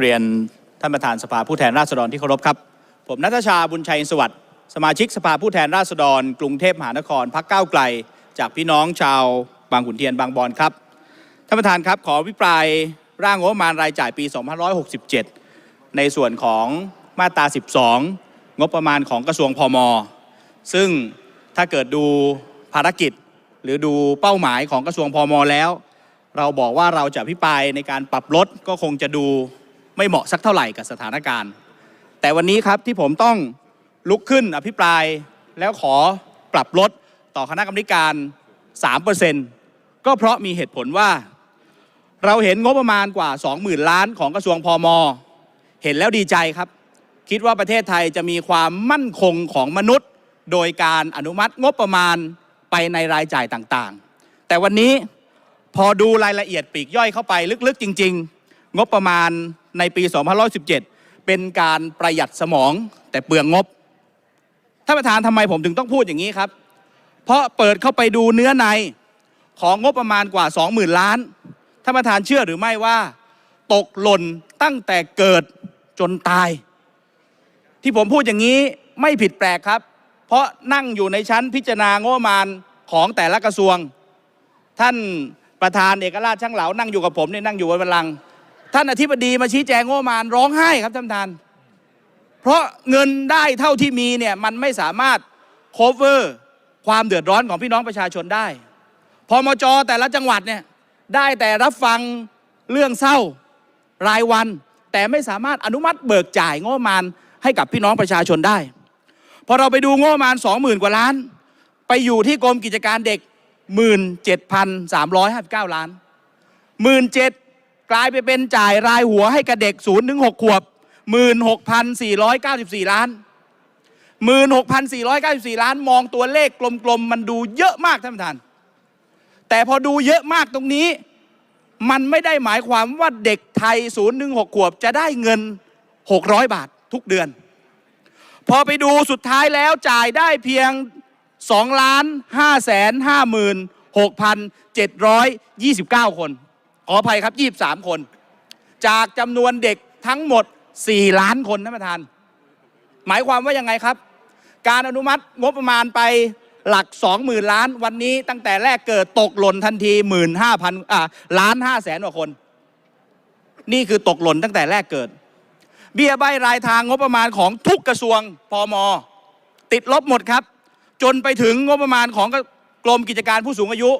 เรียนท่านประธานสภาผู้แทนราษฎรที่เคารพครับ ผมนัทชาบุญชัยสวัสดิ์สมาชิกสภาผู้แทนราษฎร กรุงเทพมหานครพักเก้าไกล จากพี่น้องชาวบางขุนเทียนบางบอนครับท่านประธานครับขอวิปรายร่างงบประมาณรายจ่ายปี 2567 ในส่วนของมาตรา 12 งบประมาณของกระทรวงพมซึ่งถ้าเกิดดูภารกิจหรือดูเป้าหมายของกระทรวงพมแล้ว เราบอกว่าเราจะพิปรายในการปรับลดก็คงจะดู ไม่เหมาะสักเท่าไหร่กับสถานการณ์ แต่วันนี้ครับที่ผมต้องลุกขึ้นอภิปรายแล้วขอปรับลดต่อคณะกรรมการ 3%ก็เพราะมีเหตุผลว่า เราเห็นงบประมาณกว่า 20,000 ล้านของกระทรวงพมเห็นแล้วดีใจครับ คิดว่าประเทศไทยจะมีความมั่นคงของมนุษย์ โดยการอนุมัติงบประมาณไปในรายจ่ายต่างๆ แต่วันนี้พอดูรายละเอียดปลีกย่อยเข้าไปลึกๆจริง ๆ งบประมาณ ในปี 2517 เป็นการประหยัดสมองแต่เปลืองงบ ท่านประธานทำไมผมถึงต้องพูดอย่างนี้ครับ เพราะเปิดเข้าไปดูเนื้อในของงบประมาณกว่า 20,000 ล้าน ท่านประธานเชื่อหรือไม่ว่า ตกหล่นตั้งแต่เกิดจนตาย ที่ผมพูดอย่างนี้ไม่ผิดแปลกครับ เพราะนั่งอยู่ในชั้นพิจารณางบประมาณของแต่ละกระทรวง ท่านประธานเอกราชช่างเหลานั่งอยู่กับผมเนี่ยนั่งอยู่บนบัลลังก์ ท่านอธิบดีมาชี้แจงงบมาณร้องไห้ครับท่านประธาน เพราะเงินได้เท่าที่มีเนี่ยมันไม่สามารถ cover ความเดือดร้อนของพี่น้องประชาชนได้พมจแต่ละจังหวัดเนี่ยได้แต่รับฟังเรื่องเศร้ารายวัน แต่ไม่สามารถอนุมัติเบิกจ่ายงบมาณให้กับพี่น้องประชาชนได้ พอเราไปดูงบมาณ20,000 กว่าล้าน ไปอยู่ที่กรมกิจการเด็ก 17,359 ล้าน 17,000 กลายไปเป็นจ่ายรายหัวให้กับเด็ก0ถึง6ขวบ 16,494 ล้าน 16,494 ล้านมองตัวเลขกลมๆมันดูเยอะมากท่านประธาน แต่พอดูเยอะมากตรงนี้ มันไม่ได้หมายความว่าเด็กไทย0ถึง6ขวบจะได้เงิน 600 บาททุกเดือน พอไปดูสุดท้ายแล้วจ่ายได้เพียง2ล้าน5แสน5หมื่น6,729 คน ออภัยครับ 23 คน จากจำนวนเด็กทั้งหมด 4 ล้านคนท่านประธาน หมายความว่ายังไงครับ การอนุมัติงบประมาณไปหลัก 20,000 ล้าน วันนี้ตั้งแต่แรกเกิดตกหล่นทันที 15,000อ่าล้าน5แสนกว่าคน นี่คือตกหล่นตั้งแต่แรกเกิด เบี้ยใบรายทางงบประมาณของทุกกระทรวงพมติดลบหมดครับ จนไปถึงงบประมาณของกรมกิจการผู้สูงอายุ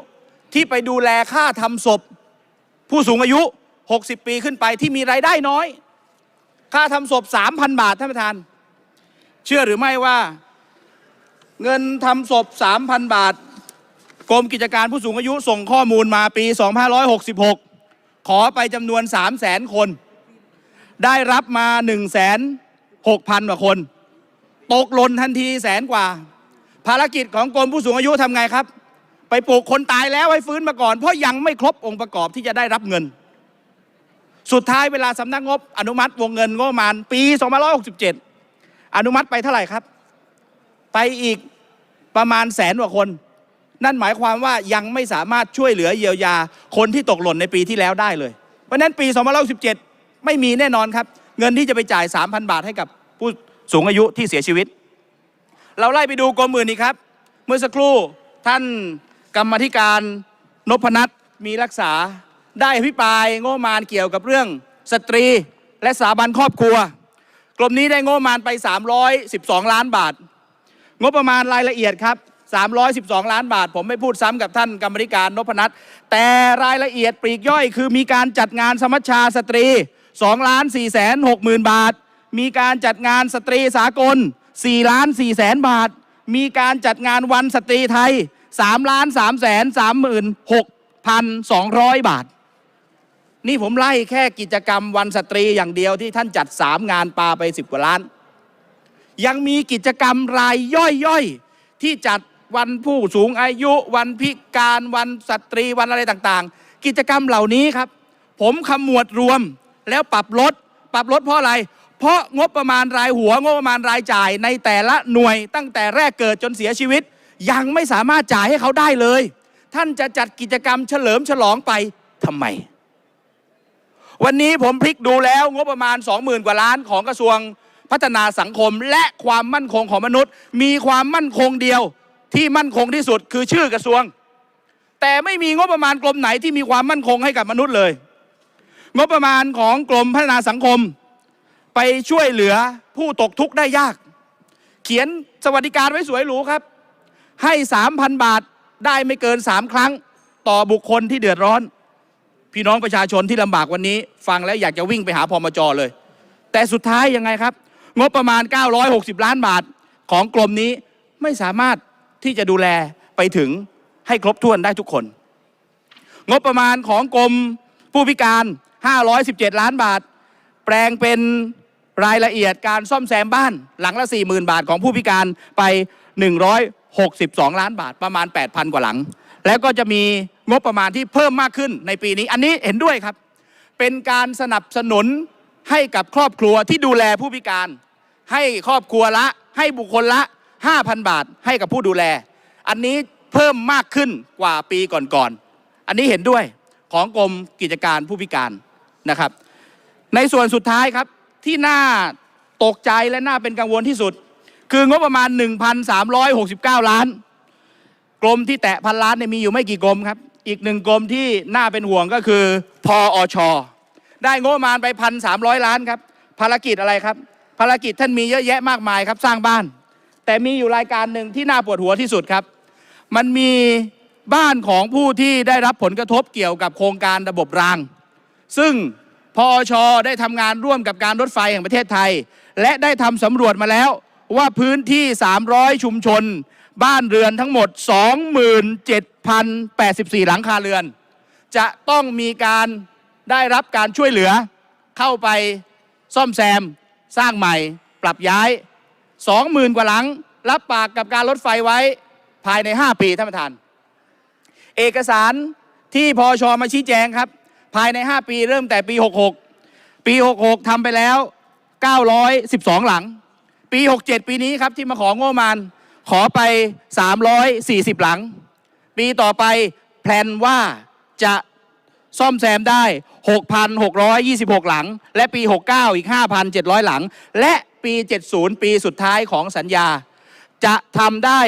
ที่ไปดูแลค่าทำศพ ผู้สูงอายุ 60 ปีขึ้นไปที่มีรายได้น้อย ค่าทำศพ 3,000 บาทท่านประธาน เชื่อหรือไม่ว่า เงินทำศพ 3,000 บาท กรมกิจการผู้สูงอายุส่งข้อมูลมาปี 2566 ขอไปจำนวน 3 0 0 0 0 0 คน ได้รับมา 1 6 0 0 0กว่าคน ตกหล่นทันทีแสนกว่า ภารกิจของกรมผู้สูงอายุทำไงครับ ไปปลูกคนตายแล้วให้ฟื้นมาก่อน เพราะยังไม่ครบองค์ประกอบที่จะได้รับเงิน สุดท้ายเวลาสำนักงบ อนุมัติวงเงินงบประมาณปี2567 อนุมัติไปเท่าไหร่ครับ ไปอีกประมาณแสนกว่าคน นั่นหมายความว่ายังไม่สามารถช่วยเหลือเยียวยาคนที่ตกหล่นในปีที่แล้วได้เลย เพราะฉะนั้นปี2567 ไม่มีแน่นอนครับ เงินที่จะไปจ่าย 3,000 บาทให้กับผู้สูงอายุที่เสียชีวิต เราไล่ไปดูกรมอื่นอีกครับ เมื่อสักครู่ท่าน กรรมธิการนพนัทมีรักษา ได้อภิปรายงบมาณเกี่ยวกับเรื่องสตรีและสถาบันครอบครัวกรมนี้ได้งบประมาณไป 312 ล้านบาท งบประมาณรายละเอียดครับ 312 ล้านบาท ผมไม่พูดซ้ำกับท่านกรรมธิการนพนัทแต่รายละเอียดปลีกย่อย คือมีการจัดงานสมัชชาสตรี2ล้าน4แสน6หมื่นบาท มีการจัดงานสตรีสากล4ล้าน4แสนบาท มีการจัดงานวันสตรีไทย 3ล้าน3แสน3หมื่น6พัน200 บาท นี่ผมไล่แค่กิจกรรมวันสตรีอย่างเดียวที่ท่านจัด 3 งานปาไป 10 กว่าล้าน ยังมีกิจกรรมรายย่อยๆ ที่จัดวันผู้สูงอายุ วันพิการวันสตรีวันอะไรต่างๆ กิจกรรมเหล่านี้ครับ ผมขมวดรวมแล้วปรับลด ปรับลดเพราะอะไร เพราะงบประมาณรายหัวงบประมาณรายจ่ายในแต่ละหน่วยตั้งแต่แรกเกิดจนเสียชีวิต ยังไม่สามารถจ่ายให้เขาได้เลย ท่านจะจัดกิจกรรมเฉลิมฉลองไปทำไม วันนี้ผมพลิกดูแล้วงบประมาณ 20,000 กว่าล้านของกระทรวงพัฒนาสังคมและความมั่นคงของมนุษย์ มีความมั่นคงเดียวที่มั่นคงที่สุดคือชื่อกระทรวง แต่ไม่มีงบประมาณกรมไหนที่มีความมั่นคงให้กับมนุษย์เลย งบประมาณของกรมพัฒนาสังคม ไปช่วยเหลือผู้ตกทุกข์ได้ยาก เขียนสวัสดิการไว้สวยหรูครับ ให้ 3,000 บาทได้ไม่เกิน 3 ครั้ง ต่อบุคคลที่เดือดร้อน พี่น้องประชาชนที่ลำบากวันนี้ ฟังแล้วอยากจะวิ่งไปหาพมจเลย แต่สุดท้ายยังไงครับ งบประมาณ 960 ล้านบาทของกรมนี้ไม่สามารถที่จะดูแลไปถึงให้ครบถ้วนได้ทุกคน งบประมาณของกรมผู้พิการ 517 ล้านบาท แปลงเป็นรายละเอียดการซ่อมแซมบ้านหลังละ 40,000 บาทของผู้พิการไป 62 ล้านบาทประมาณ 8,000 กว่าหลัง แล้วก็จะมีงบประมาณที่เพิ่มมากขึ้นในปีนี้ อันนี้เห็นด้วยครับ เป็นการสนับสนุนให้กับครอบครัวที่ดูแลผู้พิการ ให้ครอบครัวละ ให้บุคคลละ 5,000 บาทให้กับผู้ดูแล อันนี้เพิ่มมากขึ้นกว่าปีก่อนๆ อันนี้เห็นด้วยของกรมกิจการผู้พิการนะครับ ในส่วนสุดท้ายครับที่น่าตกใจและน่าเป็นกังวลที่สุด คืองบประมาณ 1,369 ล้านกรมที่แตะพันล้านเนี่ยมีอยู่ไม่กี่กรมครับ อีกหนึ่งกรมที่น่าเป็นห่วงก็คือพออช ได้งบประมาณไปพันสามร้อยล้านครับ ภารกิจอะไรครับ ภารกิจท่านมีเยอะแยะมากมายครับสร้างบ้าน แต่มีอยู่รายการหนึ่งที่น่าปวดหัวที่สุดครับ มันมีบ้านของผู้ที่ได้รับผลกระทบเกี่ยวกับโครงการระบบราง ซึ่งพอชได้ทำงานร่วมกับการรถไฟแห่งประเทศไทย และได้ทำสำรวจมาแล้ว ว่าพื้นที่ 300 ชุมชน บ้านเรือนทั้งหมด 27,084 หลังคาเรือน จะต้องมีการได้รับการช่วยเหลือ เข้าไปซ่อมแซม สร้างใหม่ ปรับย้าย 20,000 กว่าหลัง รับปากกับการรถไฟไว้ภายใน 5 ปีท่านประธาน เอกสารที่พอชมาชี้แจงครับ ภายใน 5 ปีเริ่มแต่ปี 66 ปี 66ทำไปแล้ว 912 หลัง ปี 67 ปีนี้ครับที่มาของงบประมาณขอไป 340 หลัง ปีต่อไปแพลนว่าจะซ่อมแซมได้ 6,626 หลัง และปี 69 อีก 5,700 หลัง และปี 70 ปีสุดท้ายของสัญญา จะทำได้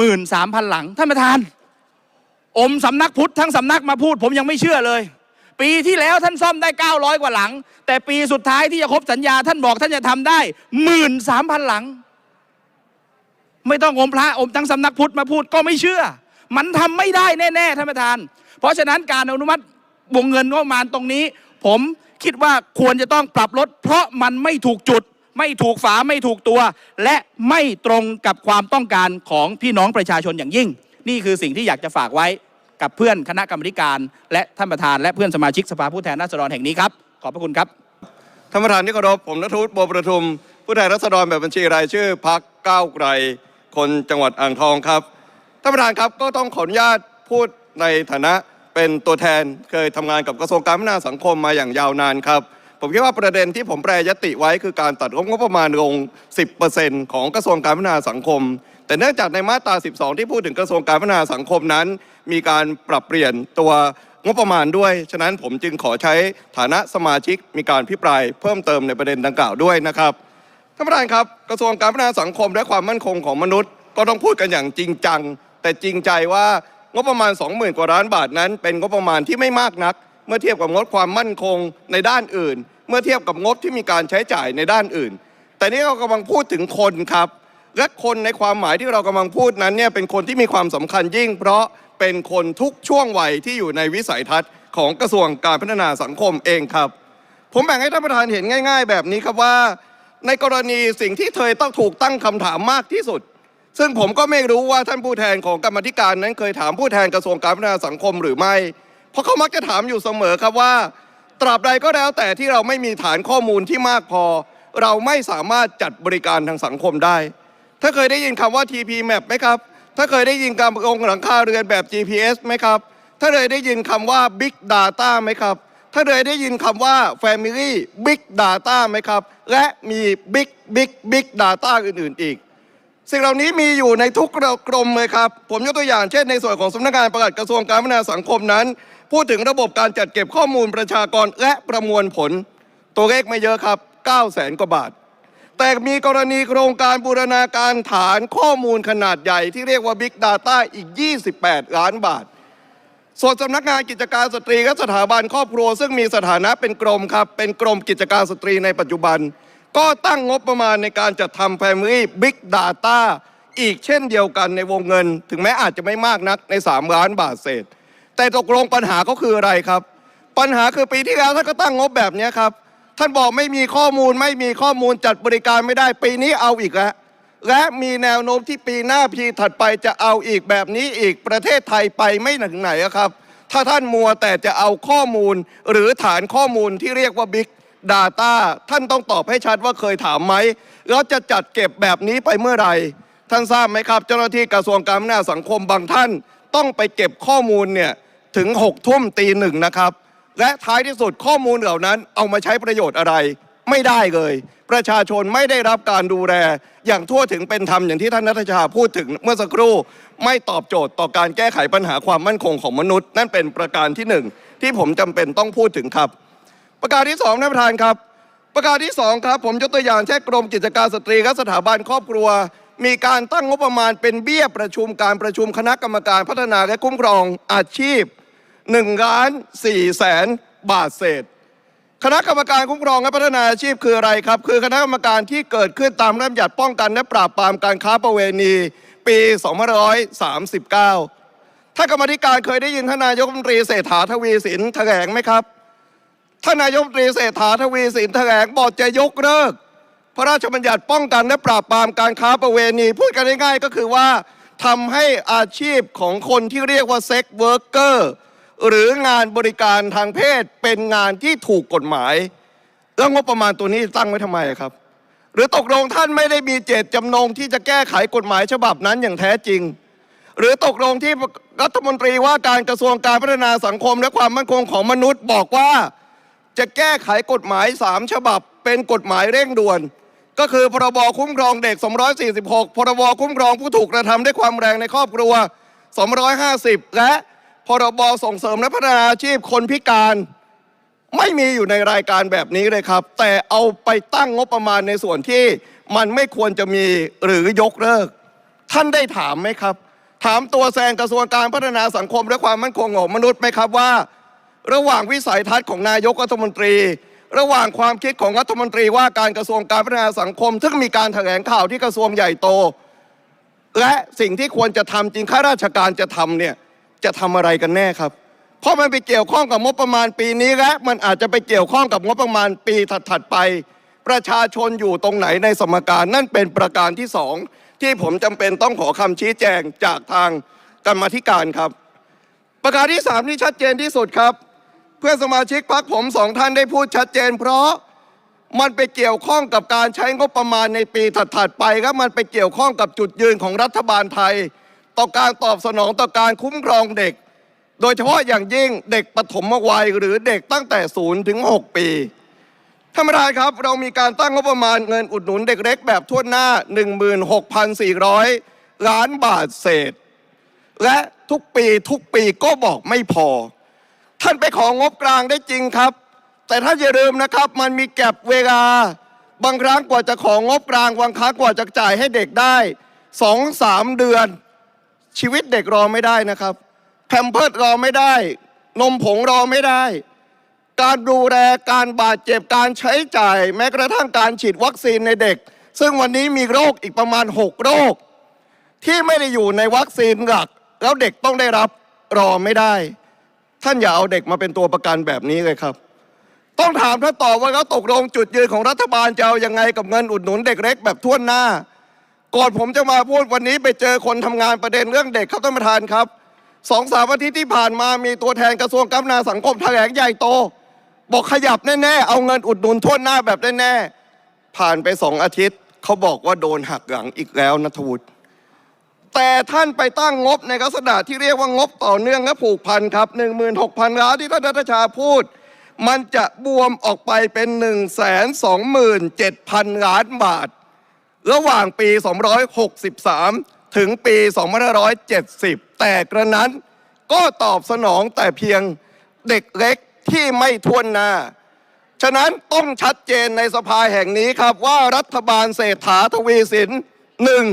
13,000 หลัง ท่านประธาน อมสำนักพุทธทั้งสำนักมาพูดผมยังไม่เชื่อเลย ปีที่แล้วท่านซ่อมได้ 900 กว่าหลัง แต่ปีสุดท้ายที่จะครบสัญญาท่านบอกท่านจะทำได้13,000หลัง ไม่ต้องอมพระอมทั้งสำนักพุทธมาพูดก็ไม่เชื่อ มันทำไม่ได้แน่ๆท่านประธาน เพราะฉะนั้นการอนุมัติวงเงินงบประมาณตรงนี้ ผมคิดว่าควรจะต้องปรับลด เพราะมันไม่ถูกจุด ไม่ถูกฝาไม่ถูกตัว และไม่ตรงกับความต้องการของพี่น้องประชาชนอย่างยิ่ง นี่คือสิ่งที่อยากจะฝากไว้ กับเพื่อนคณะกรรมการ และท่านประธานและเพื่อนสมาชิกสภาผู้แทนราษฎรแห่งนี้ครับขอบพระคุณครับท่านประธานที่เคารพผมนัทวุฒิบัวประทุม ผู้แทนราษฎรแบบบัญชีรายชื่อพักก้าวไกล คนจังหวัดอ่างทองครับท่านประธานครับก็ต้องขออนุญาตพูดในฐานะเป็นตัวแทนเคยทำงานกับกระทรวงการพัฒนาสังคมมาอย่างยาวนานครับ ผมคิดว่าประเด็นที่ผมแปรยติไว้คือการตัดงบประมาณลง 10%ของกระทรวงการพัฒนาสังคม แต่เนื่องจากในมาตรา 12 ที่พูดถึงกระทรวงการพัฒนาสังคมนั้น มีการปรับเปลี่ยนตัวงบประมาณด้วย ฉะนั้นผมจึงขอใช้ฐานะสมาชิกมีการพิปรายเพิ่มเติมในประเด็นดังกล่าวด้วยนะครับท่านประธานครับกระทรวงการพัฒนาสังคมและความมั่นคงของมนุษย์ ก็ต้องพูดกันอย่างจริงจัง แต่จริงใจว่างบประมาณ 20,000 กว่าล้านบาทนั้น เป็นงบประมาณที่ไม่มากนัก มื่อเทียบกับงบความมั่นคงในด้านอื่น เมื่อเทียบกับงบที่มีการใช้จ่ายในด้านอื่น แต่นี่เรากำลังพูดถึงคนครับ และคนในความหมายที่เรากำลังพูดนั้นเนี่ยเป็นคนที่มีความสำคัญยิ่ง เพราะเป็นคนทุกช่วงวัยที่อยู่ในวิสัยทัศน์ของกระทรวงการพัฒนาสังคมเองครับ ผมแบ่งให้ท่านประธานเห็นง่าย ๆ แบบนี้ครับว่า ในกรณีสิ่งที่เคยต้องถูกตั้งคำถามมากที่สุด ซึ่งผมก็ไม่รู้ว่าท่านผู้แทนของกรรมธิการนั้นเคยถามผู้แทนกระทรวงการพัฒนาสังคมหรือไม่ เพราะเขามักจะถามอยู่เสมอครับว่า ตราบใดก็แล้วแต่ที่เราไม่มีฐานข้อมูลที่มากพอ เราไม่สามารถจัดบริการทางสังคมได้ ถ้าเคยได้ยินคำว่า TP Map ไหมครับ ถ้าเคยได้ยินการองหลังคาเรือนแบบ GPS ไหมครับ ถ้าเคยได้ยินคำว่า Big Data ไหมครับ ถ้าเคยได้ยินคำว่า Family Big Data ไหมครับ และมี Big Big Big Data อื่น ๆ อีกสิ่งเหล่านี้มีอยู่ในทุกกรมเลยครับ ผมยกตัวอย่างเช่นในส่วนของสำนักงานประหลัดกระทรวงการพัฒนาสังคมนั้น พูดถึงระบบการจัดเก็บข้อมูลประชากรและประมวลผล ตัวเลขไม่เยอะครับ 9 แสนกว่าบาท แต่มีกรณีโครงการบูรณาการฐานข้อมูลขนาดใหญ่ที่เรียกว่า Big Data อีก 28 ล้านบาท ส่วนสำนักงานกิจการสตรีและสถาบันครอบครัว ซึ่งมีสถานะเป็นกรมครับ เป็นกรมกิจการสตรีในปัจจุบัน ก็ตั้งงบประมาณในการจัดทำ Family Big Data อีกเช่นเดียวกันในวงเงิน ถึงแม้อาจจะไม่มากนักใน 3 ล้านบาทเศษ แต่ตกลงปัญหาก็คืออะไรครับ ปัญหาคือปีที่แล้วท่านก็ตั้งงบแบบนี้ครับ ท่านบอกไม่มีข้อมูลไม่มีข้อมูลจัดบริการไม่ได้ปีนี้เอาอีกแล้วและมีแนวโน้มที่ปีหน้าพีถัดไปจะเอาอีกแบบนี้อีกประเทศไทยไปไม่ถึงไหนครับ ถ้าท่านมัวแต่จะเอาข้อมูลหรือฐานข้อมูลที่เรียกว่า Big Data ท่านต้องตอบให้ชัดว่าเคยถามไหมแล้วจะจัดเก็บแบบนี้ไปเมื่อไหร่ท่านทราบไหมครับ เจ้าหน้าที่กระทรวงการพัฒนาสังคมบางท่าน ต้องไปเก็บข้อมูลเนี่ย ถึง6ทุ่มตีหนึ่งนะครับ และท้ายที่สุดข้อมูลเหล่านั้นเอามาใช้ประโยชน์อะไร ไม่ได้เลย ประชาชนไม่ได้รับการดูแล อย่างทั่วถึงเป็นธรรมอย่างที่ท่านนัทชาพูดถึงเมื่อสักครู่ไม่ตอบโจทย์ต่อการแก้ไขปัญหาความมั่นคงของมนุษย์ นั่นเป็นประการที่หนึ่งที่ผมจำเป็นต้องพูดถึงครับ ประการที่สองท่านประธานครับ ประการที่สองครับผมยกตัวอย่างเช่นกรมกิจการสตรีและสถาบันครอบครัวมีการตั้งงบประมาณเป็นเบี้ยประชุมการประชุมคณะกรรมการพัฒนาและคุ้มครองอาชีพ 1ล้าน4แสนบาทเศษ คณะกรรมการคุ้มครองและพัฒนาอาชีพคืออะไรครับ คือคณะกรรมการที่เกิดขึ้นตามระเบียบป้องกันและปราบปรามการค้าประเวณีปี2539ท่ากรรมธิการเคยได้ยินท่านนายกรัฐมนตรีเศรษฐาทวีสินแถลงไหมครับท่านนายกรัฐมนตรีเศรษฐาทวีสินแถลงบอกจะยกเลิก พระราชบัญญัติป้องกันและปราบปรามการค้าประเวณี พูดกันง่ายๆก็คือว่าทำให้อาชีพของคนที่เรียกว่าเซ็กเวิร์กเกอร์ หรืองานบริการทางเพศเป็นงานที่ถูกกฎหมาย แล้วงบประมาณตัวนี้ตั้งไว้ทำไมครับ หรือตกลงท่านไม่ได้มีเจตจำนงที่จะแก้ไขกฎหมายฉบับนั้นอย่างแท้จริง หรือตกลงที่รัฐมนตรีว่าการกระทรวงการพัฒนาสังคมและความมั่นคงของมนุษย์บอกว่า จะแก้ไขกฎหมาย3ฉบับ เป็นกฎหมายเร่งด่วน ก็คือพรบคุ้มครองเด็ก 246 พรบคุ้มครองผู้ถูกกระทำด้วยความแรงในครอบครัว 250 และ รบส่งเสริมและพัฒนาอาชีพคนพิการ ไม่มีอยู่ในรายการแบบนี้เลยครับ แต่เอาไปตั้งงบประมาณในส่วนที่มันไม่ควรจะมีหรือยกเลิก ท่านได้ถามไหมครับ ถามตัวแซงกระทรวงการพัฒนาสังคมและความมั่นคงของมนุษย์ไหมครับว่า ระหว่างวิสัยทัศน์ของนายกรัฐมนตรี ระหว่างความคิดของรัฐมนตรีว่าการกระทรวงการพัฒนาสังคมซึ่งมีการแถลงข่าวที่กระทรวงใหญ่โต และสิ่งที่ควรจะทำจริงข้าราชการจะทำเนี่ย จะทำอะไรกันแน่ครับ เพราะมันไปเกี่ยวข้องกับงบประมาณปีนี้และมันอาจจะไปเกี่ยวข้องกับงบประมาณปีถัดๆไป ประชาชนอยู่ตรงไหนในสมการนั่นเป็นประการที่สองที่ผมจำเป็นต้องขอคำชี้แจงจากทางกรรมธิการครับ ประการที่สามที่ชัดเจนที่สุดครับ เพื่อนสมาชิกพรรคผมสองท่านได้พูดชัดเจน เพราะมันไปเกี่ยวข้องกับการใช้งบประมาณในปีถัดๆไปและมันไปเกี่ยวข้องกับจุดยืนของรัฐบาลไทย ต่อการตอบสนองต่อการคุ้มครองเด็ก โดยเฉพาะอย่างยิ่งเด็กปฐมวัยหรือเด็กตั้งแต่0ถึง 6 ปีท่านประธานครับ เรามีการตั้งงบประมาณเงินอุดหนุนเด็กเล็กแบบทั่วหน้า 16,400 ล้านบาทเศษ และทุกปีทุกปีก็บอกไม่พอ ท่านไปของงบกลางได้จริงครับ แต่ท่านอย่าลืมนะครับ มันมีแก็บเวลา บางครั้งกว่าจะของงบกลางบางครั้งกว่าจะจ่ายให้เด็กได้สองสามเดือน ชีวิตเด็กรอไม่ได้นะครับ แพมเพิร์ดรอไม่ได้ นมผงรอไม่ได้ การดูแลการบาดเจ็บการใช้จ่าย แม้กระทั่งการฉีดวัคซีนในเด็ก ซึ่งวันนี้มีโรคอีกประมาณ 6 โรค ที่ไม่ได้อยู่ในวัคซีนหลัก แล้วเด็กต้องได้รับรอไม่ได้ ท่านอย่าเอาเด็กมาเป็นตัวประกันแบบนี้เลยครับ ต้องถามท่านต่อว่าแล้วตกลงจุดยืนของรัฐบาลจะเอายังไงกับเงินอุดหนุนเด็กเล็กแบบทั่วหน้า ก่อนผมจะมาพูดวันนี้ไปเจอคนทำงานประเด็นเรื่องเด็กครับท่านประธานครับสองสามอาทิตย์ที่ผ่านมามีตัวแทนกระทรวงการนาสังคมแถลงใหญ่โต บอกขยับแน่ๆ เอาเงินอุดหนุนทั่วหน้าแบบแน่ๆ ผ่านไปสองอาทิตย์เขาบอกว่าโดนหักหลังอีกแล้วนัทวุฒิแต่ท่านไปตั้งงบในลักษณะที่เรียกว่างบต่อเนื่องและผูกพันครับ 16,000 ล้านที่ท่านรัฐชาพูด มันจะบวมออกไปเป็น 1 2 7 0 0 0 ล้านบาท ระหว่างปี 263 ถึงปี 2570 แต่กระนั้นก็ตอบสนองแต่เพียงเด็กเล็กที่ไม่ทวนหน้า ฉะนั้นต้องชัดเจนในสภาแห่งนี้ครับว่ารัฐบาลเศรษฐาทวีสินหนึ่ง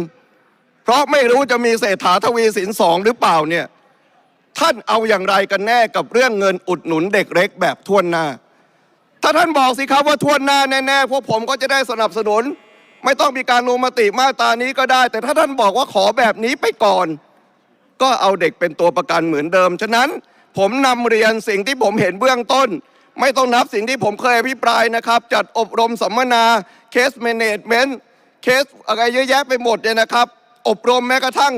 เพราะไม่รู้จะมีเศรษฐาทวีสินสองหรือเปล่าเนี่ยท่านเอาอย่างไรกันแน่กับเรื่องเงินอุดหนุนเด็กเล็กแบบทวนหน้า ถ้าท่านบอกสิครับว่าทวนหน้าแน่ๆพวกผมก็จะได้สนับสนุน ไม่ต้องมีการลงมติมาตรานี้ก็ได้ แต่ถ้าท่านบอกว่าขอแบบนี้ไปก่อน ก็เอาเด็กเป็นตัวประกันเหมือนเดิม ฉะนั้นผมนำเรียนสิ่งที่ผมเห็นเบื้องต้น ไม่ต้องนับสิ่งที่ผมเคยอภิปรายนะครับ จัดอบรมสัมมนาเคสเมเนจเมนต์เคสอะไรเยอะแยะไปหมดเนี่ยนะครับ อบรมแม้กระทั่ง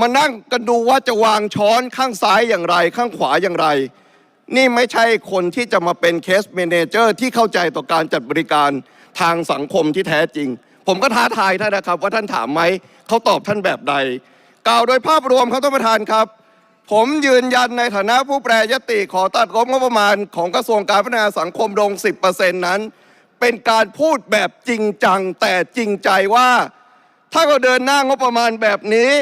มานั่งกันดูว่าจะวางช้อนข้างซ้ายอย่างไร ข้างขวาอย่างไร นี่ไม่ใช่คนที่จะมาเป็นเคสเมเนเจอร์ที่เข้าใจต่อการจัดบริการทางสังคมที่แท้จริง ผมก็ท้าทายท่านนะครับ ว่าท่านถามไหมเขาตอบท่านแบบใด กล่าวโดยภาพรวมครับท่านประธานครับ ผมยืนยันในฐานะผู้แปรยติขอตัดงบงบประมาณของกระทรวงการพัฒนาสังคมลง 10%นั้น เป็นการพูดแบบจริงจังแต่จริงใจว่า ถ้าเราเดินหน้างบประมาณแบบนี้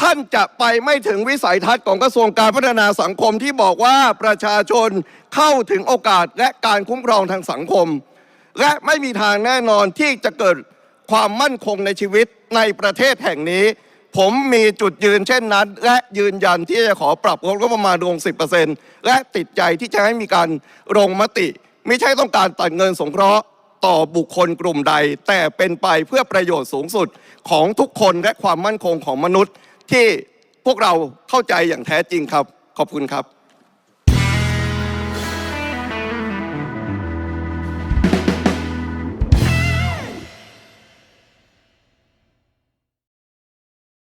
ท่านจะไปไม่ถึงวิสัยทัศน์ของกระทรวงการพัฒนาสังคมที่บอกว่าประชาชนเข้าถึงโอกาสและการคุ้มครองทางสังคม และไม่มีทางแน่นอนที่จะเกิดความมั่นคงในชีวิตในประเทศแห่งนี้ ผมมีจุดยืนเช่นนั้น และยืนยันที่จะขอปรับงบประมาณลง 10%และติดใจที่จะให้มีการลงมติ ไม่ใช่ต้องการตัดเงินสงเคราะห์ต่อบุคคลกลุ่มใด แต่เป็นไปเพื่อประโยชน์สูงสุดของทุกคนและความมั่นคงของมนุษย์ที่พวกเราเข้าใจอย่างแท้จริงครับ ขอบคุณครับ